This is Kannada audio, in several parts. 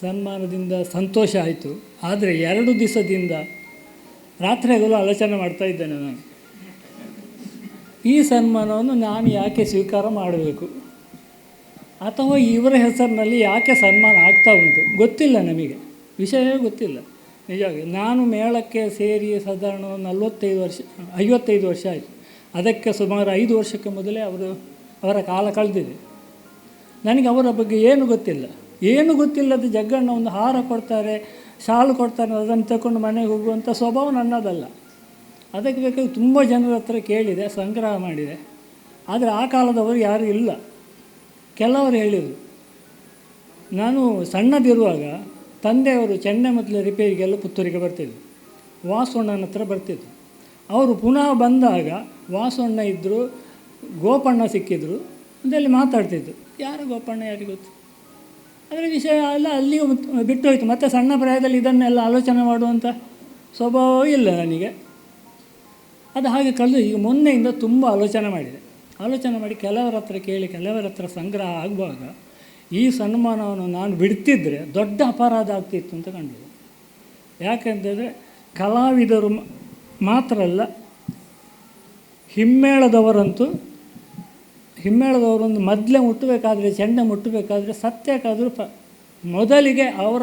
ಸನ್ಮಾನದಿಂದ ಸಂತೋಷ ಆಯಿತು. ಆದರೆ ಎರಡು ದಿವಸದಿಂದ ರಾತ್ರಿ ಹಗಲು ಆಲೋಚನೆ ಮಾಡ್ತಾ ಇದ್ದೇನೆ ನಾನು. ಈ ಸನ್ಮಾನವನ್ನು ನಾನು ಯಾಕೆ ಸ್ವೀಕಾರ ಮಾಡಬೇಕು? ಅಥವಾ ಇವರ ಹೆಸರಿನಲ್ಲಿ ಯಾಕೆ ಸನ್ಮಾನ ಆಗ್ತಾ ಉಂಟು? ಗೊತ್ತಿಲ್ಲ ನಮಗೆ. ವಿಷಯವೇ ಗೊತ್ತಿಲ್ಲ. ನಿಜವಾಗಿ ನಾನು ಮೇಳಕ್ಕೆ ಸೇರಿ ಸಾಧಾರಣ ನಲವತ್ತೈದು ವರ್ಷ, ಐವತ್ತೈದು ವರ್ಷ ಆಯಿತು. ಅದಕ್ಕೆ ಸುಮಾರು ಐದು ವರ್ಷಕ್ಕೆ ಮೊದಲೇ ಅವರು ಅವರ ಕಾಲ ಕಳೆದಿದೆ. ನನಗೆ ಅವರ ಬಗ್ಗೆ ಏನು ಗೊತ್ತಿಲ್ಲ. ಏನು ಗೊತ್ತಿಲ್ಲದ ಜಗ್ಗಣ್ಣ ಒಂದು ಹಾರ ಕೊಡ್ತಾರೆ, ಶಾಲು ಕೊಡ್ತಾರೆ ಅದನ್ನು ತಗೊಂಡು ಮನೆಗೆ ಹೋಗುವಂಥ ಸ್ವಭಾವ ನನ್ನದಲ್ಲ. ಅದಕ್ಕೆ ಬೇಕಾಗಿ ತುಂಬ ಜನರ ಹತ್ರ ಕೇಳಿದೆ, ಸಂಗ್ರಹ ಮಾಡಿದೆ. ಆದರೆ ಆ ಕಾಲದವರು ಯಾರೂ ಇಲ್ಲ. ಕೆಲವರು ಹೇಳಿದರು, ನಾನು ಸಣ್ಣದಿರುವಾಗ ತಂದೆಯವರು ಚೆನ್ನೈ ಮೊದಲು ರಿಪೇರಿಗೆಲ್ಲ ಪುತ್ತೂರಿಗೆ ಬರ್ತಿದ್ದರು ವಾಸಣ್ಣನ ಹತ್ರ ಬರ್ತಿದ್ರು. ಅವರು ಪುನಃ ಬಂದಾಗ ವಾಸಣ್ಣ ಇದ್ದರು ಗೋಪಣ್ಣ ಸಿಕ್ಕಿದ್ರು ಅದರಲ್ಲಿ ಮಾತಾಡ್ತಿದ್ರು. ಯಾರು ಗೋಪಣ್ಣ ಯಾರಿಗೆ ಗೊತ್ತು? ಅದರ ವಿಷಯ ಎಲ್ಲ ಅಲ್ಲಿಯೂ ಬಿಟ್ಟು ಹೋಯ್ತು ಮತ್ತು ಸಣ್ಣ ಪ್ರಾಯದಲ್ಲಿ ಇದನ್ನೆಲ್ಲ ಆಲೋಚನೆ ಮಾಡುವಂಥ ಸ್ವಭಾವ ಇಲ್ಲ ನನಗೆ. ಅದು ಹಾಗೆ ಕಳೆದು ಈಗ ಮೊನ್ನೆಯಿಂದ ತುಂಬ ಆಲೋಚನೆ ಮಾಡಿದೆ. ಆಲೋಚನೆ ಮಾಡಿ ಕೆಲವರ ಹತ್ರ ಕೇಳಿ, ಕೆಲವರ ಹತ್ರ ಸಂಗ್ರಹ ಆಗುವಾಗ ಈ ಸನ್ಮಾನವನ್ನು ನಾನು ಬಿಡ್ತಿದ್ದರೆ ದೊಡ್ಡ ಅಪರಾಧ ಆಗ್ತಿತ್ತು ಅಂತ ಕಂಡಿದೆ. ಯಾಕೆಂತಂದರೆ ಕಲಾವಿದರು ಮಾತ್ರ ಅಲ್ಲ ಹಿಮ್ಮೇಳದವರಂತೂ ಹಿಮ್ಮೇಳದವರೊಂದು ಮೊದಲೇ ಮುಟ್ಟಬೇಕಾದ್ರೆ, ಚೆಂಡ ಮುಟ್ಟಬೇಕಾದ್ರೆ, ಸತ್ಯಕ್ಕಾದರೂ ಪ, ಮೊದಲಿಗೆ ಅವರ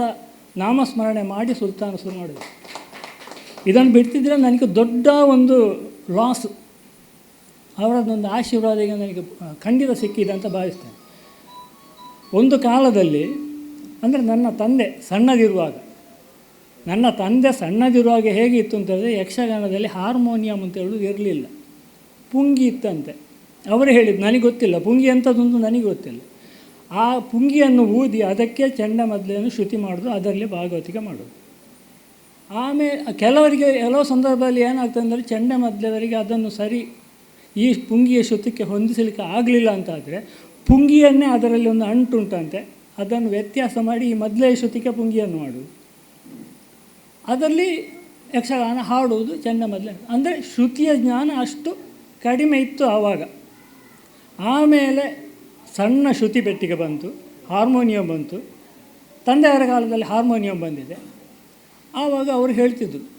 ನಾಮಸ್ಮರಣೆ ಮಾಡಿ ಸುಲ್ತಾನ ಶುರು ಮಾಡಿದರು. ಇದನ್ನು ಬಿಡ್ತಿದ್ರೆ ನನಗೆ ದೊಡ್ಡ ಒಂದು ಲಾಸ್ ಅವರದ್ದೊಂದು ಆಶೀರ್ವಾದ ಈಗ ನನಗೆ ಖಂಡಿತ ಸಿಕ್ಕಿದೆ ಅಂತ ಭಾವಿಸ್ತೇನೆ. ಒಂದು ಕಾಲದಲ್ಲಿ, ಅಂದರೆ ನನ್ನ ತಂದೆ ಸಣ್ಣದಿರುವಾಗ, ನನ್ನ ತಂದೆ ಸಣ್ಣದಿರುವಾಗ ಹೇಗಿತ್ತು ಅಂತಂದರೆ ಯಕ್ಷಗಾನದಲ್ಲಿ ಹಾರ್ಮೋನಿಯಂ ಅಂತ ಹೇಳೋದು ಇರಲಿಲ್ಲ. ಪುಂಗಿ ಇತ್ತಂತೆ. ಅವರು ಹೇಳಿದ್ದು, ನನಗೆ ಗೊತ್ತಿಲ್ಲ. ಪುಂಗಿ ಅಂಥದ್ದೊಂದು ನನಗೆ ಗೊತ್ತಿಲ್ಲ. ಆ ಪುಂಗಿಯನ್ನು ಊದಿ ಅದಕ್ಕೆ ಚೆಂಡ ಮದ್ಲೆಯನ್ನು ಶ್ರುತಿ ಮಾಡೋದು, ಅದರಲ್ಲಿ ಭಾಗವತಿಕೆ ಮಾಡೋದು. ಆಮೇಲೆ ಕೆಲವರಿಗೆ, ಕೆಲವು ಸಂದರ್ಭದಲ್ಲಿ ಏನಾಗ್ತದೆ ಅಂದರೆ, ಚಂಡ ಮದ್ಲೆಯವರಿಗೆ ಅದನ್ನು ಸರಿ, ಈ ಪುಂಗಿಯ ಶ್ರುತಿಗೆ ಹೊಂದಿಸಲಿಕ್ಕೆ ಆಗಲಿಲ್ಲ ಅಂತಾದರೆ, ಪುಂಗಿಯನ್ನೇ ಅದರಲ್ಲಿ ಒಂದು ಅಂಟುಂಟಂತೆ, ಅದನ್ನು ವ್ಯತ್ಯಾಸ ಮಾಡಿ ಈ ಮೊದಲೇ ಶ್ರುತಿಗೆ ಪುಂಗಿಯನ್ನು ಮಾಡುವುದು ಅದರಲ್ಲಿ ಯಕ್ಷಗಾನ ಹಾಡುವುದು ಚೆಂಡ ಮೊದಲೇ. ಅಂದರೆ ಶ್ರುತಿಯ ಜ್ಞಾನ ಅಷ್ಟು ಕಡಿಮೆ ಇತ್ತು ಆವಾಗ. ಆಮೇಲೆ ಸಣ್ಣ ಶ್ರುತಿ ಪೆಟ್ಟಿಗೆ ಬಂತು, ಹಾರ್ಮೋನಿಯಂ ಬಂತು. ತಂದೆಯವರ ಕಾಲದಲ್ಲಿ ಹಾರ್ಮೋನಿಯಂ ಬಂದಿದೆ. ಆವಾಗ ಅವರು ಹೇಳ್ತಿದ್ರು,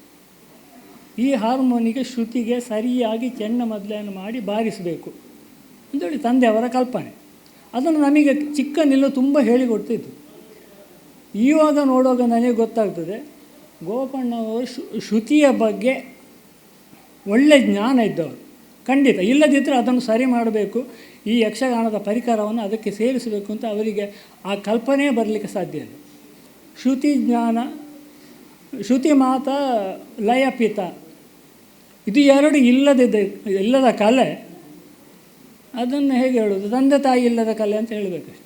ಈ ಹಾರ್ಮೋನಿಗೆ ಶ್ರುತಿಗೆ ಸರಿಯಾಗಿ ಚೆನ್ನ ಮದ್ಲೆಯನ್ನು ಮಾಡಿ ಬಾರಿಸಬೇಕು ಅಂತೇಳಿ ತಂದೆಯವರ ಕಲ್ಪನೆ. ಅದನ್ನು ನಮಗೆ ಚಿಕ್ಕನಿಲ್ಲೂ ತುಂಬ ಹೇಳಿಕೊಡ್ತಿದ್ದು ಇವಾಗ ನೋಡುವಾಗ ನನಗೆ ಗೊತ್ತಾಗ್ತದೆ ಗೋಪಣ್ಣವರು ಶ್ರುತಿಯ ಬಗ್ಗೆ ಒಳ್ಳೆಯ ಜ್ಞಾನ ಇದ್ದವರು. ಖಂಡಿತ. ಇಲ್ಲದಿದ್ದರೆ ಅದನ್ನು ಸರಿ ಮಾಡಬೇಕು. ಈ ಯಕ್ಷಗಾನದ ಪರಿಕರವನ್ನು ಅದಕ್ಕೆ ಸೇರಿಸಬೇಕು ಅಂತ ಅವರಿಗೆ ಆ ಕಲ್ಪನೆ ಬರಲಿಕ್ಕೆ ಸಾಧ್ಯ ಇಲ್ಲ. ಶ್ರುತಿ ಜ್ಞಾನ, ಶ್ರುತಿ ಮಾತ ಲಯಪಿತ ಇದು ಎರಡು ಇಲ್ಲದಿದ್ದ, ಇಲ್ಲದ ಕಲೆ. ಅದನ್ನು ಹೇಗೆ ಹೇಳೋದು ತಂದೆ ತಾಯಿ ಇಲ್ಲದ ಕಲೆ ಅಂತ ಹೇಳಬೇಕಷ್ಟೆ.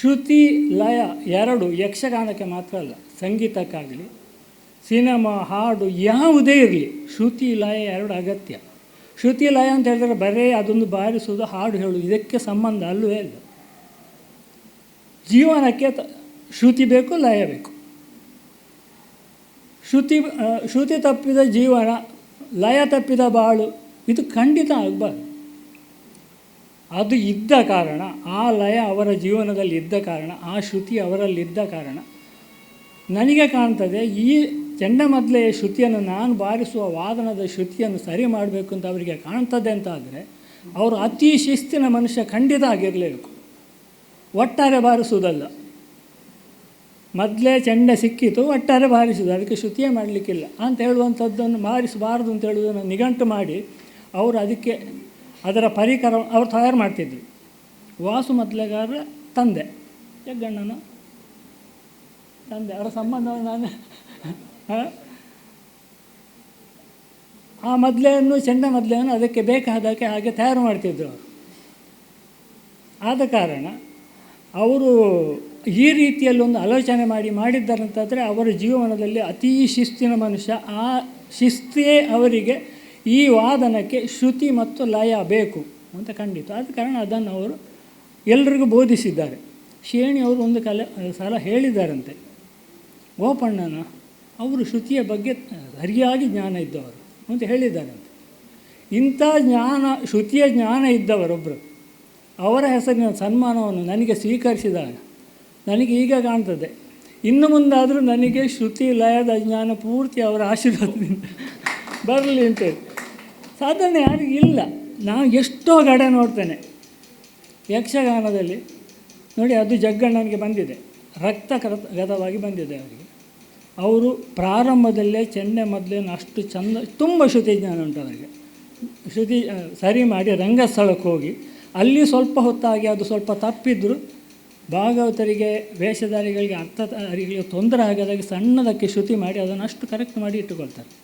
ಶ್ರುತಿ, ಲಯ ಎರಡು ಯಕ್ಷಗಾನಕ್ಕೆ ಮಾತ್ರ ಅಲ್ಲ, ಸಂಗೀತಕ್ಕಾಗಲಿ, ಸಿನಿಮಾ, ಹಾಡು ಯಾವುದೇ ಇರಲಿ, ಶ್ರುತಿ, ಲಯ ಎರಡು ಅಗತ್ಯ. ಶ್ರುತಿ ಲಯ ಅಂತ ಹೇಳಿದ್ರೆ ಬರೀ ಅದೊಂದು ಬಾರಿಸುವುದು ಹಾಡು ಹೇಳುವುದು. ಇದಕ್ಕೆ ಸಂಬಂಧ ಅಲ್ಲವೇ ಇಲ್ಲ. ಜೀವನಕ್ಕೆ ಶ್ರುತಿ ಬೇಕು, ಲಯ ಬೇಕು. ಶ್ರುತಿ ಶ್ರುತಿ ತಪ್ಪಿದ ಜೀವನ, ಲಯ ತಪ್ಪಿದ ಬಾಳು, ಇದು ಖಂಡಿತ ಆಗಬಾರ್ದು. ಅದು ಇದ್ದ ಕಾರಣ, ಆ ಲಯ ಅವರ ಜೀವನದಲ್ಲಿ ಇದ್ದ ಕಾರಣ, ಆ ಶ್ರುತಿ ಅವರಲ್ಲಿದ್ದ ಕಾರಣ, ನನಗೆ ಕಾಣ್ತದೆ ಈ ಚಂಡಮದ್ಲೆಯ ಶ್ರುತಿಯನ್ನು ನಾನು ಬಾರಿಸುವ ವಾದನದ ಶ್ರುತಿಯನ್ನು ಸರಿ ಮಾಡಬೇಕು ಅಂತ ಅವರಿಗೆ ಕಾಣ್ತದೆ ಅಂತ ಆದರೆ ಅವರು ಅತಿ ಶಿಸ್ತಿನ ಮನುಷ್ಯ ಖಂಡಿತ ಆಗಿರಲೇಬೇಕು. ಒಟ್ಟಾರೆ ಬಾರಿಸುವುದಲ್ಲ. ಮೊದಲೇ ಚೆಂಡ ಸಿಕ್ಕಿತು, ಒಟ್ಟಾರೆ ಬಾರಿಸುವುದು ಅದಕ್ಕೆ ಶ್ರುತಿಯೇ ಮಾಡಲಿಕ್ಕಿಲ್ಲ. ಅಂತ ಹೇಳುವಂಥದ್ದನ್ನು ಬಾರಿಸಬಾರದು ಅಂತ ಹೇಳುವುದನ್ನು ನಿಘಂಟು ಮಾಡಿ, ಅವರು ಅದಕ್ಕೆ ಅದರ ಪರಿಕರ, ಅವರು ತಯಾರು ಮಾಡ್ತಿದ್ರು. ವಾಸು ಮೊದಲೇಗಾರ ತಂದೆ ಜಗ್ಗಣ್ಣನ ತಂದೆ, ಅವರ ಸಂಬಂಧವನ್ನು ನಾನು ಆ? ಮದ್ಲೆಯನ್ನು, ಚೆಂಡ ಮದ್ಲೆಯನ್ನು ಅದಕ್ಕೆ ಬೇಕಾದಕ್ಕೆ ಹಾಗೆ ತಯಾರು ಮಾಡ್ತಿದ್ರು ಅವರು. ಆದ ಕಾರಣ ಅವರು ಈ ರೀತಿಯಲ್ಲಿ ಒಂದು ಆಲೋಚನೆ ಮಾಡಿ ಮಾಡಿದ್ದಾರಂತಾದರೆ ಅವರ ಜೀವನದಲ್ಲಿ ಅತೀ ಶಿಸ್ತಿನ ಮನುಷ್ಯ, ಆ ಶಿಸ್ತೇ ಅವರಿಗೆ ಈ ವಾದನಕ್ಕೆ ಶ್ರುತಿ ಮತ್ತು ಲಯ ಬೇಕು ಅಂತ ಖಂಡಿತ ಆದ ಕಾರಣ ಅದನ್ನು ಅವರು ಎಲ್ರಿಗೂ ಬೋಧಿಸಿದ್ದಾರೆ. ಶೇಣಿ ಅವರು ಒಂದು ಕಲೆ, ಸಲ ಹೇಳಿದ್ದಾರಂತೆ ಗೋಪಣ್ಣನ ಅವರು ಶ್ರುತಿಯ ಬಗ್ಗೆ ಸರಿಯಾಗಿ ಜ್ಞಾನ ಇದ್ದವರು ಅಂತ ಹೇಳಿದ್ದಾನಂತೆ ಇಂಥ ಜ್ಞಾನ, ಶ್ರುತಿಯ ಜ್ಞಾನ ಇದ್ದವರೊಬ್ಬರು ಅವರ ಹೆಸರಿನ ಸನ್ಮಾನವನ್ನು ನನಗೆ ಸ್ವೀಕರಿಸಿದಾಗ ನನಗೆ ಈಗ ಕಾಣ್ತದೆ. ಇನ್ನು ಮುಂದಾದರೂ ನನಗೆ ಶ್ರುತಿ ಲಯದ ಜ್ಞಾನ ಪೂರ್ತಿ ಅವರ ಆಶೀರ್ವಾದದಿಂದ ಬರಲಿ ಅಂತೇಳಿ ಸಾಧಾರಣ ಯಾರಿಗೂ ಇಲ್ಲ. ನಾನು ಎಷ್ಟೋ ಗಡೆ ನೋಡ್ತೇನೆ. ಯಕ್ಷಗಾನದಲ್ಲಿ ನೋಡಿ ಅದು ಜಗ್ಗಣ್ಣನಿಗೆ ಬಂದಿದೆ. ರಕ್ತ ಗತವಾಗಿ ಬಂದಿದೆ ಅವರಿಗೆ. ಅವರು ಪ್ರಾರಂಭದಲ್ಲೇ ಚೆನ್ನೆ ಮೊದಲೇನು ಅಷ್ಟು ಚಂದ, ತುಂಬ ಶ್ರುತಿ ಜ್ಞಾನ ಉಂಟು ಅದಕ್ಕೆ. ಶ್ರುತಿ ಸರಿ ಮಾಡಿ ರಂಗಸ್ಥಳಕ್ಕೆ ಹೋಗಿ. ಅಲ್ಲಿ ಸ್ವಲ್ಪ ಹೊತ್ತಾಗಿ ಅದು ಸ್ವಲ್ಪ ತಪ್ಪಿದ್ರು ಭಾಗವತರಿಗೆ, ವೇಷಧಾರಿಗಳಿಗೆ ಅರ್ಥಧಾರಿಗಳಿಗೆ ತೊಂದರೆ ಆಗದಾಗೆ ಸಣ್ಣದಕ್ಕೆ ಶ್ರುತಿ ಮಾಡಿ ಅದನ್ನು ಅಷ್ಟು ಕರೆಕ್ಟ್ ಮಾಡಿ ಇಟ್ಟುಕೊಳ್ತಾರೆ.